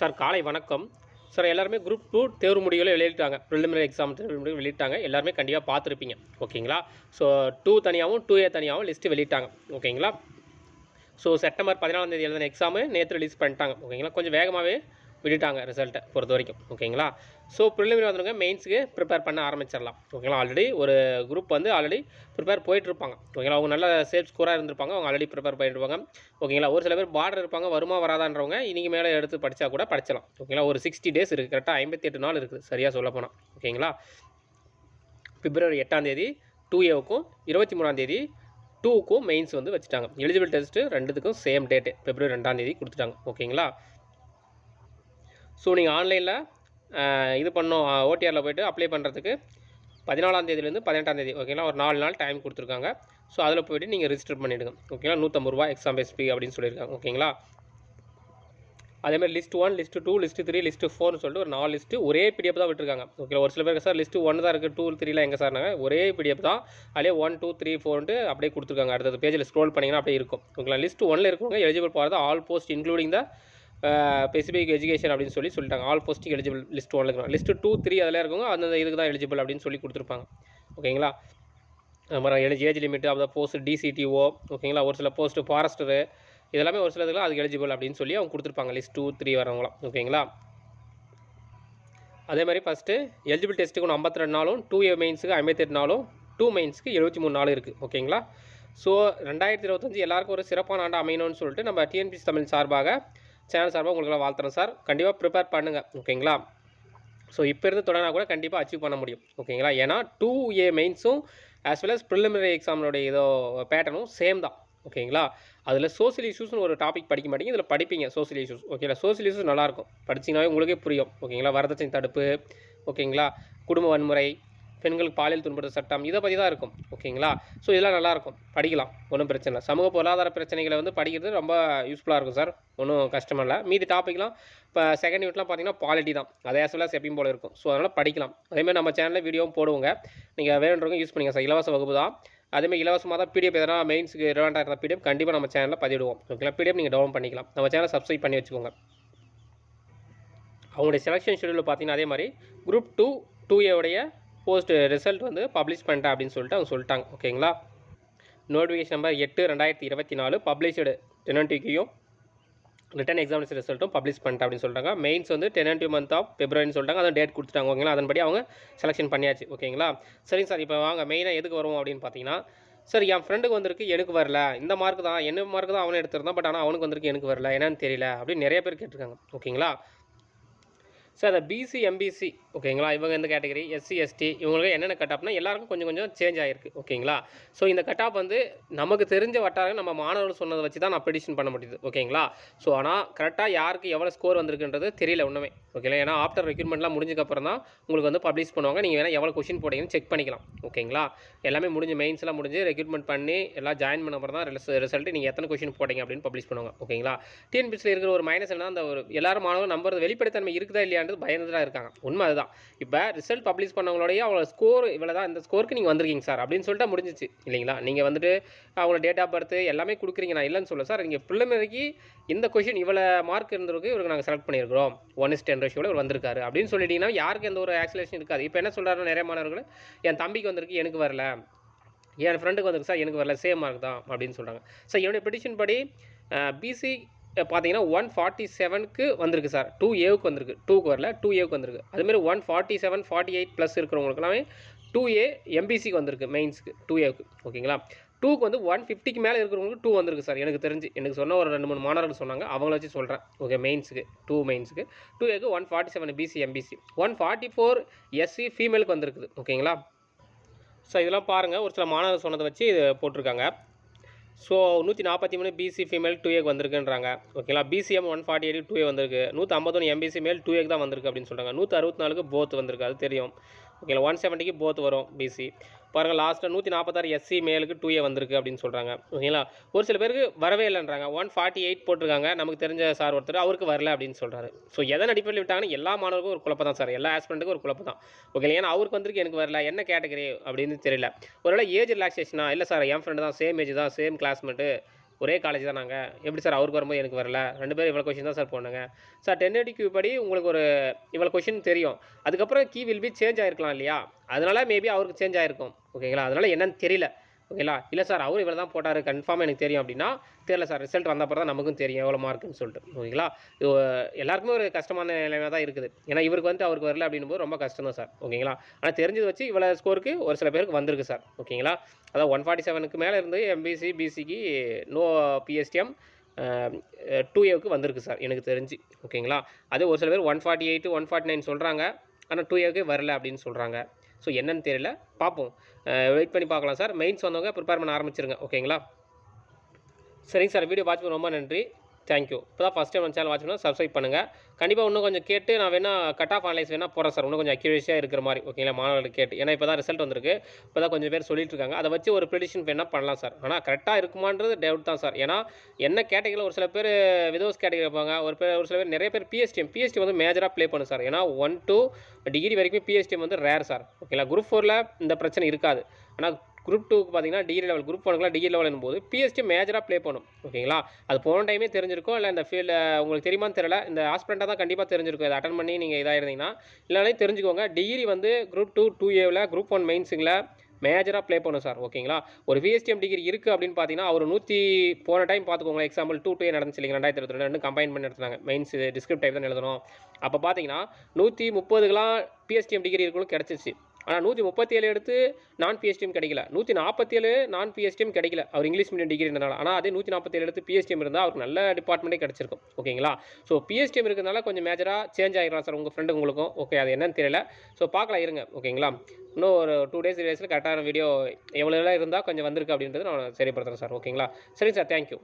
Sir காலை வணக்கம். Sir எல்லாருமே குரூப் டூ தேர்வு முடிவுகளை வெளியிட்டாங்க. ப்ரிலிமினரி எக்ஸாம் தேர்வு முடிவு வெளியிட்டாங்க. எல்லாருமே கண்டிப்பாக பார்த்துருப்பீங்க. ஓகேங்களா? ஸோ டூ தனியாகவும் டூ ஏ தனியாகவும் லிஸ்ட்டு வெளியிட்டாங்க. ஓகேங்களா? ஸோ செப்டம்பர் பதினாலாம் தேதி எழுதின எக்ஸாமு நேற்று ரிலீஸ் பண்ணிட்டாங்க. ஓகேங்களா? கொஞ்சம் வேகமாகவே விட்டுட்டாங்க ரிசல்ட்டை பொறுத்த வரைக்கும் ஓகேங்களா ஸோ ப்ரிலிமினரி வந்துருங்க மெயின்ஸுக்கு ப்ரிப்பேர் பண்ண ஆரம்பிச்சிடலாம் ஓகேங்களா ஆல்ரெடி ஒரு குரூப் வந்து ஆல்ரெடி ப்ரிப்பேர் போயிட்டுருப்பாங்க ஓகேங்களா அவங்க நல்ல சேஃப் ஸ்கோராக இருந்திருப்பாங்க அவங்க ஆல்ரெடி ப்ரிப்பேர் பண்ணிருப்பாங்க ஓகேங்களா ஒரு சில பேர் பார்டர் இருப்பாங்க வருமா வராதான்றவங்க இன்றைக்கி மேலே எடுத்து படித்தா கூட படிச்சலாம் ஓகேங்களா ஒரு சிக்ஸ்டி டேஸ் இருக்குது கரெக்டாக ஐம்பத்தி எட்டு நாள் இருக்குது சரியாக சொல்ல போனால் ஓகேங்களா பிப்ரவரி எட்டாம் தேதி டூ ஏவுக்கும் இருபத்தி மூணாம் தேதி டூக்கும் மெயின்ஸ் வந்து வச்சுட்டாங்க. எலிஜிபிள் டெஸ்ட்டு ரெண்டுத்துக்கும் சேம் டேட்டு பிப்ரவரி ரெண்டாம் தேதி கொடுத்துட்டாங்க ஓகேங்களா ஸோ நீங்கள் ஆன்லைனில் இது பண்ணோம் ஓடிஆரில் போய்ட்டு அப்ளை பண்ணுறதுக்கு பதினாலாம் தேதியிலேருந்து பதினெட்டாம் தேதி ஓகேங்களா ஒரு நாலு நாள் டைம் கொடுத்துருக்காங்க. ஸோ அதில் போய்ட்டு நீங்கள் ரிஜிஸ்டர் பண்ணிவிடுங்க ஓகேங்களா நூற்றம்பது ரூபா எக்ஸாம் பேஸ் ஃபீ அப்படின்னு சொல்லியிருக்காங்க ஓகேங்களா அதேமாதிரி list one list two list three list ஃபோர்னு சொல்லிட்டு ஒரு நாலு லிஸ்ட்டு ஒரே பிடிஎஃப் தான் விட்டுருக்காங்க ஓகே ஒரு சில பேருக்கு சார் லிஸ்ட்டு ஒன்று தான் இருக்குது டூ த்ரீலாம் எங்கே சார்னாங்க ஒரே பிடிஎஃப் தான். அதிலே ஒன் டூ த்ரீ ஃபோர்ன்ட்டு அப்படியே கொடுத்துருக்காங்க. அடுத்தது பேஜில் ஸ்க்ரோல் பண்ணிங்கன்னா அப்படியே இருக்கும் ஓகேங்களா லிஸ்ட் ஒன்ல இருக்கவங்க எலிஜிபிள் போகிறது all post including the specific education அப்படின்னு சொல்லி சொல்லிட்டாங்க. ஆல் போஸ்ட்டுக்கு எலிஜிபிள் லிஸ்ட் ஒன்ல இருக்கிறோம் லிஸ்ட்டு டூ த்ரீ அதில் இருக்கவங்க அந்த இதுக்கு தான் எலிஜிபிள் அப்படின்னு சொல்லி கொடுத்துருப்பாங்க. ஓகேங்களா அப்புறம் ஏஜ் ஏஜ் லிமிட் அப்புறம் போஸ்ட் டிசிடிஓ ஓகேங்களா ஒரு சில போஸ்ட்டு ஃபாரஸ்டரு இதெல்லாமே ஒரு சில இதுலாம் அதுக்கு எலிஜிபிள் அப்படின்னு சொல்லி அவங்க கொடுத்துருப்பாங்க. லிஸ்ட் டூ த்ரீ வரவங்களாம் ஓகேங்களா அதே மாதிரி ஃபஸ்ட்டு எலிஜிபிள் டெஸ்ட்டுக்கு ஒன்று ஐம்பத்தி ரெண்டு நாளும் டூ ஏ மெயின்ஸுக்கு ஐம்பத்தெட்டு நாளும் டூ மெயின்ஸுக்கு எழுபத்தி மூணு நாள் இருக்குது ஓகேங்களா ஸோ ரெண்டாயிரத்தி இருபத்தஞ்சி எல்லாருக்கும் ஒரு சிறப்பான ஆண்டு அமையணும்னு சொல்லிட்டு நம்ம டிஎன்பிசி தமிழ் சார்பாக சேனல் சார்பாக உங்களுக்கெல்லாம் வாழ்த்துறேன் சார். கண்டிப்பாக ப்ரிப்பேர் பண்ணுங்கள் ஓகேங்களா? ஸோ இப்போ இருந்து தொடங்கினா கூட கண்டிப்பாக அச்சீவ் பண்ண முடியும். ஓகேங்களா? ஏன்னா டூ ஏ மெயின்ஸும் ஆஸ் வெல் அஸ் ப்ரிலிமினரி எக்ஸாமோடைய இதோ பேட்டர்னும் சேம் தான். ஓகேங்களா? அதில் சோசியல் இஷ்யூஸ்னு ஒரு டாபிக் படிக்க மாட்டீங்க. இதில் படிப்பீங்க சோசியல் இஷ்யூஸ் ஓகேங்களா? சோசியல் இஷ்யூஸ் நல்லாயிருக்கும் படிச்சிங்கனாவே உங்களுக்கே புரியும். ஓகேங்களா? வரதட்சணை தடுப்பு. ஓகேங்களா? குடும்ப வன்முறை. பெண்களுக்கு பாலியல் துன்புறுத்தல் சட்டம் இதை பற்றி தான் இருக்கும் ஓகேங்களா? ஸோ இதெல்லாம் நல்லாயிருக்கும். படிக்கலாம் ஒன்றும் பிரச்சனை இல்லை. சமூக பொருளாதார பிரச்சனைகளை வந்து படிக்கிறது ரொம்ப யூஸ்ஃபுல்லாக இருக்கும் சார் ஒன்றும் கஷ்டமாக இல்லை. மீதி டாப்பிக்லாம் இப்போ செகண்ட் யூனிட்லாம் பார்த்தீங்கன்னா பாலிட்டி தான். அதே ஆஸ் வெல் எப்பயும் போல இருக்கும். ஸோ அதனால் படிக்கலாம். அதேமாதிரி நம்ம சேனலில் வீடியோவும் போடுவோங்க. நீங்கள் வேணுன்றவங்க யூஸ் பண்ணிங்க சார் இலவச வகுப்பு தான். அதேமாதிரி இலவசமாக தான் பிடிஎஃப் எதனா மெயின்ஸுக்கு ரிலவெண்ட்டாக இருந்தால் பிடிஎஃப் கண்டிப்பாக நம்ம சேனலில் பதிவிடுவோம். ஓகேங்களா? பிடிஎஃப் நீங்கள் டவுன் பண்ணிக்கலாம். நம்ம சேனலை சப்ஸ்கிரைப் பண்ணி வச்சுக்கோங்க. அவங்களுடைய செலெக்ஷன் ஷெடியூலில் பார்த்தீங்கன்னா அதே மாதிரி குரூப் டூ டூ ஏவுடைய போஸ்ட் ரிசல்ட் வந்து பப்ளிஷ் பண்ணிட்டேன் அப்படின்னு சொல்லிட்டு அவங்க சொல்லிட்டாங்க. ஓகேங்களா? நோட்டிஃபிகேஷன் நம்பர் எட்டு ரெண்டாயிரத்தி இருபத்தி நாலு பப்ளிஷ்டு டெனன்டிக்கையும் ரிட்டன் எக்ஸாமினேஷன் ரிசல்ட்டும் பப்ளிஷ் பண்ணிட்டேன் அப்படின்னு சொல்லிட்டாங்க. மெயின்ஸ் வந்து டெனன்டி மந்த் ஆஃப் பிப்ரவரின்னு சொல்லிட்டாங்க. அதை டேட் கொடுத்துட்டாங்க. ஓகேங்களா? அதன்படி அவங்க செலெக்ஷன் பண்ணியாச்சு. ஓகேங்களா? சரிங்க சார். இப்போ வாங்க. மெயினாக எதுக்கு வருவோம் அப்படின்னு பார்த்தீங்கன்னா சார் என் ஃப்ரெண்டுக்கு வந்திருக்கு எனக்கு வரல. இந்த மார்க் தான். என்ன மார்க் தான் அவனை எடுத்திருந்தான். பட் ஆனால் அவனுக்கு வந்திருக்கு எனக்கு வரல. என்னன்னு தெரியல அப்படின்னு நிறைய பேர் கேட்டிருக்காங்க. ஓகேங்களா? சார் அந்த பிசி எம்பிசி ஓகேங்களா? இவங்க இந்த கேட்டகரி எஸ்சி எஸ்டி இவங்களுக்கு என்னென்ன கட்டாப்னா எல்லாருக்கும் கொஞ்சம் கொஞ்சம் சேஞ்ச் ஆகிருக்கு ஓகேங்களா? ஸோ இந்த கட்டாப் வந்து நமக்கு தெரிஞ்ச வட்டாரம் நம்ம மாணவர்கள் சொன்னதை வச்சு தான் நான் ப்ரெடிஷன் பண்ண முடியுது ஓகேங்களா? ஸோ ஆனால் கரெக்டாக யாருக்கு எவ்வளோ ஸ்கோர் வந்திருக்குன்றது தெரியல ஒன்றுமே ஓகேங்களா? ஏன்னா ஆஃப்டர் ரெக்யூர்மெண்ட்லாம் முடிஞ்சக்கப்புறம் தான் உங்களுக்கு வந்து பப்ளிஷ் பண்ணுவாங்க. நீங்கள் வேணால் எவ்வளோ கொஷின் போடுங்கன்னு செக் பண்ணிக்கலாம் ஓகேங்களா? எல்லாமே முடிஞ்சு மெயின்ஸ்லாம் முடிஞ்சு ரெக்யூட்மெண்ட் பண்ணி எல்லாம் ஜாயின் பண்ண அப்புறம் தான் ரிசல்ட் நீங்கள் எத்தனை கொஷின் போட்டீங்க அப்படின்னு பப்ளிஷ் பண்ணுவாங்க ஓகேங்களா? டிஎன்பிசியில் இருக்கிற ஒரு மைனஸ் என்ன அந்த ஒரு எல்லாரும் மாணவர்கள் நம்புறது வெளிப்படைத்தன்மை இருக்குதா இல்லையான்றது பயந்துதான் இருக்காங்க. உண்மை அதுதான். இப்போ ரிசல்ட் பப்ளிஷ் பண்ணவங்களோடய அவங்களோட ஸ்கோர் இவ்வளோ தான் இந்த ஸ்கோருக்கு நீங்கள் வந்திருக்கீங்க சார் அப்படின்னு சொல்லிட்டு முடிஞ்சிச்சு இல்லைங்களா? நீங்கள் வந்துட்டு அவங்களோட டேட் ஆஃப் பர்த் எல்லாமே கொடுக்குறீங்க நான் இல்லைன்னு சொல்ல சார் நீங்கள் ப்ரிலிமினரிக்கு இந்த கொஷின் இவ்வளோ மார்க் இருந்திருக்கு இவருக்கு நாங்கள் செலக்ட் பண்ணியிருக்கிறோம். ஒன் இஸ் டென் ரேஷியோட இவர் வந்திருக்காரு. அப்படின்னு சொல்லிட்டீங்கன்னா யாருக்கு எந்த ஒரு ஆக்சிலேஷன் இருக்காது. இப்போ என்ன சொல்கிறாரு நிறைய மாணவர்கள் என் தம்பிக்கு வந்திருக்கு எனக்கு வரல. என் ஃப்ரெண்டுக்கு வந்திருக்கு சார் எனக்கு வரல சேம் மார்க் தான் அப்படின்னு சொல்கிறாங்க சார் என்னுடைய பெட்டிஷன் படி பிசி பார்த்தீங்கன்னா ஒன் ஃபார்ட்டி செவனுக்கு வந்திருக்கு சார். டூ ஏவுக்கு வந்திருக்கு. டூக்கு வரல. டூ ஏவுக்கு வந்திருக்கு. அதுமாரி one forty seven forty eight plus இருக்கிறவங்களுக்குலாமே two A எம்பிசிக்கு வந்திருக்கு மெயின்ஸுக்கு டூ ஏவுக்கு ஓகேங்களா டூக்கு வந்து ஒன் ஃபிஃப்டிக்கு மேலே இருக்கிறவங்களுக்கு டூ வந்திருக்கு சார். எனக்கு தெரிஞ்சு. எனக்கு சொன்ன ஒரு ரெண்டு மூணு மாணவர்கள் சொன்னாங்க. அவங்கள வச்சு சொல்கிறேன் ஓகே மெயின்ஸுக்கு டூ மெயின்ஸுக்கு டூ ஏக்கு one forty seven BC MBC one forty four SC ஃபீமேலுக்கு வந்திருக்குது. ஓகேங்களா ஸோ இதெல்லாம் பாருங்கள் ஒரு சில மாணவர்கள் சொன்னதை வச்சு இது போட்டிருக்காங்க. ஸோ நூற்றி நாற்பத்தி மூணு பிசி ஃபீமேல் டூ ஏக்கு வந்திருக்குன்றாங்க. ஓகேங்களா BCM one forty eight two A வந்திருக்கு. நூற்றி ஐம்பத்தொன்று எம்பிசி மேல் டூ ஏக்கு தான் வந்திருக்கு அப்படின்னு சொல்கிறாங்க நூற்றி அறுபத்தி நாலுக்கு போத் வந்திருக்கு அது தெரியும். ஓகேங்களா ஒன் செவன்ட்டிக்கு போத் வரும் பிசி பாருங்கள் லாஸ்ட்டில் நூற்றி நாற்பத்தாறு எஸ்சி மேலுக்கு டூ ஏ வந்திருக்கு அப்படின்னு சொல்கிறாங்க ஓகேங்களா ஒரு சில பேருக்கு வரவே இல்லைன்றாங்க. ஒன் ஃபார்ட்டி எயிட் போட்டிருக்காங்க. நமக்கு தெரிஞ்ச சார் ஒருத்தர் அவருக்கு வரல அப்படின்னு சொல்கிறாரு ஸோ எதன் அடிப்படையில் விட்டாங்கன்னா எல்லா மாணவருக்கும் ஒரு குழப்பம் தான் சார். எல்லா ஆஸ்பிரண்ட்டுக்கும் ஒரு குழப்பம் தான் ஓகேங்களா ஏன்னா அவருக்கு வந்திருக்கு எனக்கு வரல. என்ன கேட்டகரி அப்படின்னு தெரியல. ஒருவேளை ஏஜ் ரிலாக்ஸேஷனா இல்லை சார் என் ஃப்ரெண்டு தான் சேம் ஏஜ் தான் சேம் கிளாஸ்மேட்டு ஒரே காலேஜ் தான் நாங்கள் எப்படி சார் அவருக்கு வரும்போது எனக்கு வரல? ரெண்டு பேரும் இவ்வளோ கொஷின் தான் சார் போனாங்க சார் டென் எயிட்டி கியூ படி உங்களுக்கு ஒரு இவ்வளோ கொஷின் தெரியும். அதுக்கப்புறம் கீ வில் பி சேஞ்ச் ஆகிருக்கலாம் இல்லையா? அதனால மேபி அவருக்கு சேஞ்ச் ஆகிருக்கும் ஓகேங்களா அதனால் என்னன்னு தெரியல. ஓகேங்களா? இல்லை சார் அவர் இவ்வளோ தான் போட்டார். கன்ஃபார்ம் எனக்கு தெரியும் அப்படின்னா தெரியல சார். ரிசல்ட் வந்த அப்புறம் தான் நமக்கும் தெரியும். எவ்வளோ மார்க்குன்னு சொல்லிட்டு. ஓகேங்களா? எல்லாருக்குமே ஒரு கஷ்டமான நிலைமை தான் இருக்குது. ஏன்னா இவருக்கு வந்து அவருக்கு வரல அப்படின்னும் போது ரொம்ப கஷ்டம் தான் சார். ஓகேங்களா? ஆனால் தெரிஞ்சது வச்சு இவ்வளோ ஸ்கோருக்கு ஒரு சில பேருக்கு வந்திருக்கு சார். ஓகேங்களா? அதான் ஒன் ஃபார்ட்டி செவனுக்கு மேலே இருந்து எம்பிசி பிசிக்கு நோ பிஎஸ்டிஎம் டூ ஏவுக்கு வந்திருக்கு சார் எனக்கு தெரிஞ்சு. ஓகேங்களா? அது ஒரு சில பேர் one forty eight one forty nine சொல்கிறாங்க ஆனால் டூ ஏவுக்கே வரல அப்படின்னு சொல்கிறாங்க ஸோ என்னன்னு தெரியல. பார்ப்போம் வெயிட் பண்ணி பார்க்கலாம் சார் மெயின்ஸ் வந்தவங்க ப்ரிப்பேர் பண்ண ஆரம்பிச்சிருங்க. ஓகேங்களா சரிங்க சார் வீடியோ வாட்ச் பண்ண ரொம்ப நன்றி. தேங்க்யூ இப்போ தான் ஃபஸ்ட் டைம் நம்ம சேனல் வாட்ச் பண்ணால் சப்ஸ்கிரைப் பண்ணுங்கள் கண்டிப்பாக இன்னும் கொஞ்சம் கேட்டு நான் வேணால் கட் ஆஃப் அனலைஸ் வேணால் போகிறேன் சார். இன்னும் கொஞ்சம் அக்யூரேஷியாக இருக்கிற மாதிரி. ஓகேங்களா மாணவர்களுக்கு கேட்டு. ஏன்னா இப்போ தான் ரிசல்ட் வந்திருக்கு. இப்போ தான் கொஞ்சம் பேர் சொல்லிட்டு இருக்காங்க. அதை வச்சு ஒரு ப்ரிடிஷன் வேணால் பண்ணலாம் சார். ஆனால் கரெக்டாக இருக்குமான்றது டவுட் தான் சார். ஏன்னா என்ன கேட்டகரியில் ஒரு சில பேர் விதோஸ் கேட்டகரி இருப்பாங்க. ஒரு பேர் ஒரு சில பேர் நிறைய பேர் பிஎஸ்டிஎம் பிஎஸ்டி வந்து மேஜராக ப்ளே பண்ணும் சார். ஏன்னா ஒன் டூ டிகிரி வரைக்கும் பிஎஸ்டிஎம் வந்து ரேர் சார். ஓகேங்களா குரூப் ஃபோரில் இந்த பிரச்சனை இருக்காது. ஆனால் குரூப் டூக்கு பார்த்தீங்கன்னா டிகிரி லெவல் குரூப் ஒனுக்குலாம் டிகிரி லெவல் போது பிஎஸ்டி மேஜராக ப்ளே பண்ணும். ஓகேங்களா? அது போன டைமே தெரிஞ்சிருக்கும் இல்லை இந்த ஃபீல்டு உங்களுக்கு தெரியுமான்னு தெரியல. இந்த ஹாஸ்பிட்டலாக தான் கண்டிப்பாக தெரிஞ்சிருக்கும். இதை அட்டன் பண்ணி நீங்கள் இதாக இருந்தீங்கன்னா இல்லைனாலே தெரிஞ்சுக்கோங்க. டிகிரி வந்து குரூப் டூ டூ ஏவில் குரூப் ஒன் மெயின்ஸுங்கள மேஜராக ப்ளே பண்ணும் சார் ஓகேங்களா? ஒரு பிஎஸ்டிஎம் டிகிரி இருக்குது அப்படின்னு பார்த்தீங்கன்னா ஒரு நூற்றி போன டைம் பார்த்துக்கோங்க எக்ஸாம்பிள் டூ டூ நடந்துச்சு இல்லைங்க ரெண்டாயிரத்தி இருபத்தி ரெண்டு கம்பைன் பண்ணி நடத்துனாங்க மெயின்ஸ் டிஸ்கிரிப்ட் டைப் தான் எழுதணும். அப்போ பார்த்தீங்கன்னா நூற்றி முப்பதுக்கெலாம் பிஎஸ்டிஎம் டிகிரி இருக்கணும் கிடச்சிச்சு. ஆனால் நூற்றி முப்பத்தி ஏழு எடுத்து நான் பிஎஸ்டிஎம் கிடைக்கல. நூற்றி நாற்பத்தி ஏழு நான் பிஎஸ்டிஎம் கிடைக்கல. அவர் இங்கிலீஷ் மீடியம் டிகிரி இருந்தனால ஆனால் அதே நூற்றி நாற்பத்தி ஏழு எடுத்து பிஎஸ்டிஎம் இருந்தால் அவருக்கு நல்ல டிபார்ட்மெண்ட்டே கிடச்சிருக்கும். ஓகேங்களா? ஸோ பிஎஸ்டிஎம் இருக்கிறதுனால கொஞ்சம் மேஜராக சேஞ்ச் ஆகிடலாம் சார் உங்கள் ஃப்ரெண்டு உங்களுக்கும். ஓகே அது என்னன்னு தெரியல. ஸோ பார்க்கலாம் இருங்க. ஓகேங்களா? இன்னும் ஒரு டூ டேஸ் டேஸில் கரெக்டான வீடியோ எவ்வளோ இருந்தால் கொஞ்சம் வந்திருக்கு அப்படின்றது நான் சரிப்படுத்துகிறேன் சார் ஓகேங்களா? சரிங்க சார் தேங்க்யூ